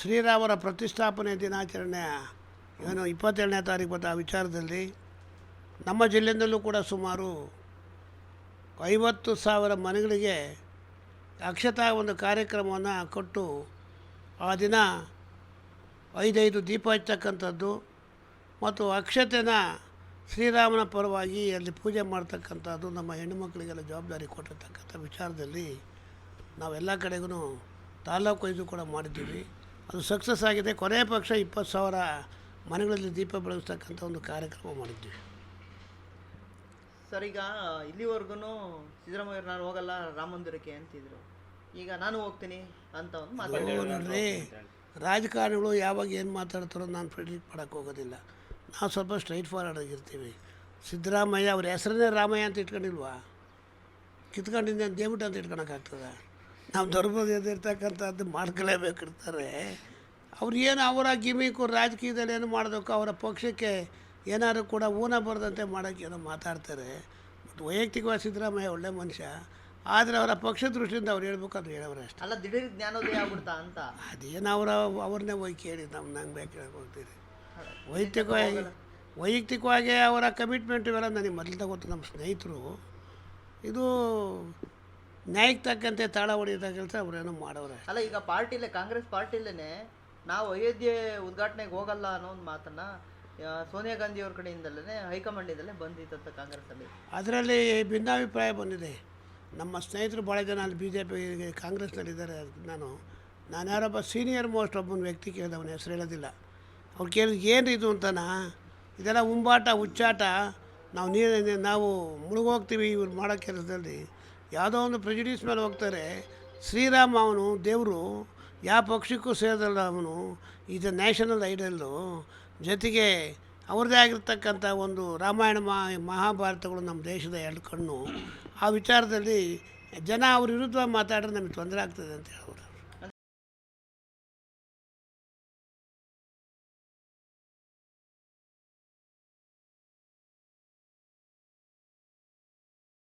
ಶ್ರೀರಾಮರ ಪ್ರತಿಷ್ಠಾಪನೆ ದಿನಾಚರಣೆ, ಏನು ಇಪ್ಪತ್ತೇಳನೇ ತಾರೀಕು ಬಂದ ಆ ವಿಚಾರದಲ್ಲಿ ನಮ್ಮ ಜಿಲ್ಲೆಯಿಂದಲೂ ಕೂಡ ಸುಮಾರು ಐವತ್ತು ಸಾವಿರ ಮನೆಗಳಿಗೆ ಅಕ್ಷತಾ ಒಂದು ಕಾರ್ಯಕ್ರಮವನ್ನು ಕೊಟ್ಟು ಆ ದಿನ ಐದೈದು ದೀಪ ಹಚ್ಚಕ್ಕಂಥದ್ದು ಮತ್ತು ಅಕ್ಷತೆನ ಶ್ರೀರಾಮನ ಪರವಾಗಿ ಅಲ್ಲಿ ಪೂಜೆ ಮಾಡ್ತಕ್ಕಂಥದ್ದು ನಮ್ಮ ಹೆಣ್ಣುಮಕ್ಕಳಿಗೆಲ್ಲ ಜವಾಬ್ದಾರಿ ಕೊಟ್ಟಿರ್ತಕ್ಕಂಥ ವಿಚಾರದಲ್ಲಿ ನಾವೆಲ್ಲ ಕಡೆಗೂ ತಾಲೂಕು ವೈಸು ಕೂಡ ಮಾಡಿದ್ದೀವಿ. ಅದು ಸಕ್ಸಸ್ ಆಗಿದೆ. ಕೊನೆಯ ಪಕ್ಷ ಇಪ್ಪತ್ತು ಸಾವಿರ ಮನೆಗಳಲ್ಲಿ ದೀಪ ಬೆಳಗಿಸ್ತಕ್ಕಂಥ ಒಂದು ಕಾರ್ಯಕ್ರಮ ಮಾಡಿದ್ವಿ. ಸರ್ ಈಗ ಇಲ್ಲಿವರೆಗೂ ಸಿದ್ದರಾಮಯ್ಯ ನಾನು ಹೋಗಲ್ಲ ರಾಮ ಮಂದಿರಕ್ಕೆ ಅಂತಿದ್ರು. ಈಗ ನಾನು ಹೋಗ್ತೀನಿ ಅಂತ ಒಂದು ಮಾತಾಡಿ ನೋಡ್ರಿ ರಾಜಕಾರಣಿಗಳು ಯಾವಾಗ ಏನು ಮಾತಾಡ್ತಾರೋ ನಾನು ಪ್ರಿಡಿಕ್ಟ್ ಮಾಡೋಕ್ಕೆ ಹೋಗೋದಿಲ್ಲ. ನಾವು ಸ್ವಲ್ಪ ಸ್ಟ್ರೈಟ್ ಫಾರ್ವರ್ಡ್ ಆಗಿರ್ತೀವಿ ಸಿದ್ದರಾಮಯ್ಯ ಅವ್ರ ಹೆಸರನ್ನೇ ರಾಮಯ್ಯ ಅಂತ ಇಟ್ಕೊಂಡಿಲ್ವಾ? ಕಿತ್ಕೊಂಡಿದ್ದೆ ದೇಬಿಟ್ಟು ಅಂತ ಇಟ್ಕೊಳಕ್ಕಾಗ್ತದೆ ನಾವು ಧರ್ಮದಿಂದ ಇರ್ತಕ್ಕಂಥದ್ದು ಮಾಡ್ಕೊಳ್ಳೇಬೇಕಿರ್ತಾರೆ ಅವ್ರು ಏನು ಅವರ ಗಿಮಿಕು ರಾಜಕೀಯದಲ್ಲಿ ಏನು ಮಾಡಬೇಕು ಅವರ ಪಕ್ಷಕ್ಕೆ ಏನಾದರೂ ಕೂಡ ಊನ ಬರದಂತೆ ಮಾಡೋಕ್ಕೆ ಏನೋ ಮಾತಾಡ್ತಾರೆ. ಮತ್ತು ವೈಯಕ್ತಿಕವಾಗಿ ಸಿದ್ದರಾಮಯ್ಯ ಒಳ್ಳೆ ಮನುಷ್ಯ ಆದರೆ ಅವರ ಪಕ್ಷ ದೃಷ್ಟಿಯಿಂದ ಅವ್ರು ಹೇಳ್ಬೇಕು ಅಂದ್ರೆ ಹೇಳೋರು ಅಷ್ಟೇ. ಅಲ್ಲ ದಿಢೀರ್ ಜ್ಞಾನೋದಯ ಆಗ್ಬಿಡ್ತಾ ಅಂತ. ಅದೇನು ಅವರ ಅವ್ರನ್ನೇ ಹೋಗಿ ಕೇಳಿ ನಮ್ಮ ನಂಗೆ ಬೇಕು ಹೋಗ್ತೀರಿ. ವೈಯಕ್ತಿಕವಾಗಿ ವೈಯಕ್ತಿಕವಾಗಿ ಅವರ ಕಮಿಟ್ಮೆಂಟ್ ಇವೆಲ್ಲ ನನಗೆ ಮೊದಲು ಗೊತ್ತು ನಮ್ಮ ಸ್ನೇಹಿತರು. ಇದು ನ್ಯಾಯಕ್ಕೆ ತಕ್ಕಂತೆ ತಾಳ ಹೊಡೆಯೋ ಕೆಲಸ ಅವರೇನು ಮಾಡೋರೆ ಅಲ್ಲ ಈಗ ಪಾರ್ಟಿಲೇ ಕಾಂಗ್ರೆಸ್ ಪಾರ್ಟಿಲೇನೆ ನಾವು ಅಯೋಧ್ಯೆ ಉದ್ಘಾಟನೆಗೆ ಹೋಗಲ್ಲ ಅನ್ನೋ ಒಂದು ಮಾತನ್ನ ಸೋನಿಯಾ ಗಾಂಧಿ ಅವ್ರ ಕಡೆಯಿಂದಲೇ ಹೈಕಮಾಂಡಿಂದಲೇ ಬಂದಿತ್ತಂತ ಕಾಂಗ್ರೆಸ್ಸಲ್ಲಿ. ಅದರಲ್ಲಿ ಭಿನ್ನಾಭಿಪ್ರಾಯ ಬಂದಿದೆ. ನಮ್ಮ ಸ್ನೇಹಿತರು ಭಾಳ ಜನ ಅಲ್ಲಿ ಬಿ ಜೆ ಪಿ ಕಾಂಗ್ರೆಸ್ನಲ್ಲಿದ್ದಾರೆ ನಾನು ನಾನು ಯಾರೊಬ್ಬ ಸೀನಿಯರ್ ಮೋಸ್ಟ್ ಒಬ್ಬನ ವ್ಯಕ್ತಿ ಕೇಳಿದೆ ಅವನ ಹೆಸರು ಹೇಳೋದಿಲ್ಲ. ಅವ್ರು ಕೇಳಿದ್ರು ಏನು ಇದು ಅಂತಾನ? ಇದೆಲ್ಲ ಉಂಬಾಟ ಹುಚ್ಚಾಟ ನಾವು ನೀರು ನಾವು ಮುಳುಗೋಗ್ತೀವಿ ಇವ್ರು ಮಾಡೋ ಕೆಲಸದಲ್ಲಿ. ಯಾವುದೋ ಒಂದು ಪ್ರೆಜುಡೀಸ್ ಮೇಲೆ ಹೋಗ್ತಾರೆ. ಶ್ರೀರಾಮ ಅವನು, ದೇವರು ಯಾವ ಪಕ್ಷಕ್ಕೂ ಸೇರಿದಲ್ಲ ಅವನು ಇದು ನ್ಯಾಷನಲ್ ಐಡಲ್ಲು ಜೊತೆಗೆ ಅವ್ರದ್ದೇ ಆಗಿರ್ತಕ್ಕಂಥ ಒಂದು ರಾಮಾಯಣ ಮಹಾ, ಮಹಾಭಾರತಗಳು ನಮ್ಮ ದೇಶದ ಎರಡು ಕಣ್ಣು. ಆ ವಿಚಾರದಲ್ಲಿ ಜನ ಅವ್ರ ವಿರುದ್ಧ ಮಾತಾಡಿದ್ರೆ ನಮಗೆ ತೊಂದರೆ ಆಗ್ತದೆ ಅಂತ ಹೇಳೋರು